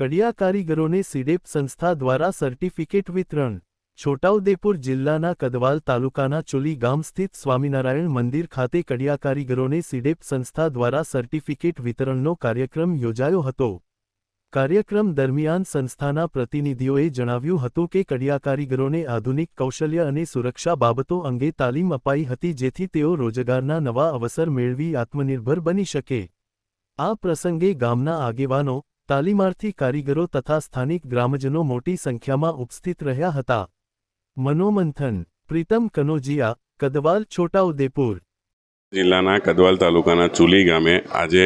કડિયા કારીગરોને સીડેપ સંસ્થા દ્વારા સર્ટિફિકેટ વિતરણ, છોટાઉદેપુર જિલ્લાના કદવાલ તાલુકાના ચુલી ગામ સ્થિત સ્વામિનારાયણ મંદિર ખાતે કડિયા કારીગરોને સીડેપ સંસ્થા દ્વારા સર્ટિફિકેટ વિતરણનો કાર્યક્રમ યોજાયો હતો. કાર્યક્રમ દરમિયાન સંસ્થાના પ્રતિનિધિઓએ જણાવ્યું હતું કે કડિયા કારીગરોને આધુનિક કૌશલ્ય અને સુરક્ષા બાબતો અંગે તાલીમ અપાઈ હતી જેથી તેઓ રોજગારના નવા અવસર મેળવી આત્મનિર્ભર બની શકે. આ પ્રસંગે ગામના આગેવાનો તાલીમાર્થી કારીગરો તથા સ્થાનિક ગ્રામજનો મોટી સંખ્યામાં ઉપસ્થિત રહ્યા હતા. મનોમંથન, પ્રીતમ કનોજિયા, કદવાલ છોટાઉદેપુર જિલ્લાના કદવાલ તાલુકાના ચુલી ગામે આજે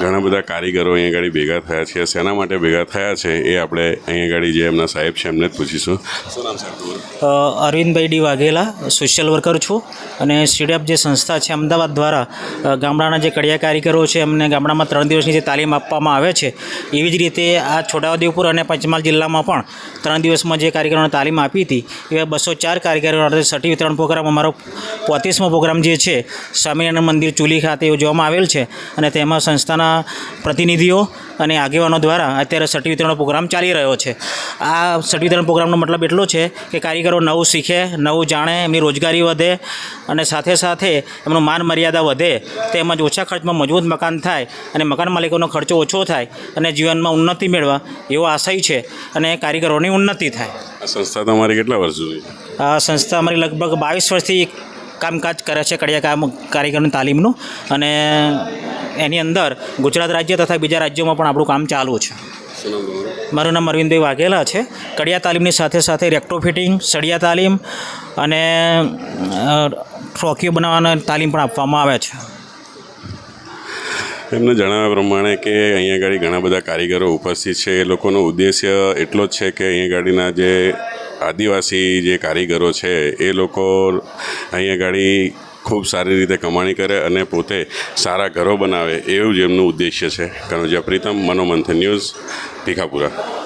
ઘણા બધા કારીગરો અહીંયા ગાડી ભેગા થયા છે. શેના માટે ભેગા થયા છે એ આપણે અહીંયા ગાડી જે એમના સાહેબ છે એમને જ પૂછીશું. સાહેબ Arvindbhai D Vaghela social worker છું અને સીડેપ જે સંસ્થા છે અમદાવાદ દ્વારા ગામડાના જે કડિયા કારીગરો છે એમને ગામડામાં ત્રણ દિવસની જે તાલીમ આપવામાં આવે છે, એવી જ રીતે આ છોટાઉદેપુર અને પંચમહાલ જિલ્લામાં પણ ત્રણ દિવસમાં જે કારીગરોને તાલીમ આપી હતી, એવા બસો ચાર કારીગરો માટે સર્ટી વિતરણ પ્રોગ્રામ અમારો પોત્રીસમો પ્રોગ્રામ જે છે સ્વામિનારાયણ મંદિર ચુલી ખાતે યોજવામાં આવેલ છે અને તેમાં સંસ્થાના પ્રતિનિધિઓ અને આગેવાનો દ્વારા અત્યારે સર્ટી વિતરણનો પ્રોગ્રામ ચાલી રહ્યો છે. આ સર્ટી વિતરણ પ્રોગ્રામનો મતલબ એટલો છે કે કારીગરો નવું શીખે નવું જાણે એમની રોજગારી વધે અને સાથે સાથે એમનું માન મર્યાદા વધે તેમજ ઓછા ખર્ચમાં મજબૂત મકાન થાય અને મકાન માલિકોનો ખર્ચો ઓછો થાય અને જીવનમાં ઉન્નતિ મેળવા એવો આશય છે અને કારીગરોની ઉન્નતિ થાય. આ સંસ્થા તમારી કેટલા વર્ષ જૂની આ સંસ્થા અમારી લગભગ બાવીસ વર્ષથી કામકાજ કરે છે કડિયા કામ કારીગરની તાલીમનું અને એની અંદર ગુજરાત રાજ્ય તથા બીજા રાજ્યોમાં પણ આપણું કામ ચાલુ છે. મારું નામ અરવિંદભાઈ વાઘેલા છે. કડિયા તાલીમની સાથે સાથે રેક્ટોફિટિંગ સળિયા તાલીમ અને ટ્રોકીઓ બનાવવાની તાલીમ પણ આપવામાં આવે છે. એમને જણાવ્યા પ્રમાણે કે અહીંયા આગળ ઘણા બધા કારીગરો ઉપસ્થિત છે. એ લોકોનો ઉદ્દેશ્ય એટલો જ છે કે અહીંયા ગાડીના જે આદિવાસી જે કારીગરો છે, એ લોકો અહીંયા ગાડી ખૂબ સારી રીતે કમાણી કરે અને પોતે સારા ઘરો બનાવે એવું જ એમનું ઉદ્દેશ્ય છે. કનોજિયા પ્રીતમ મનોમંથન ન્યૂઝ, ભીખાપુરા.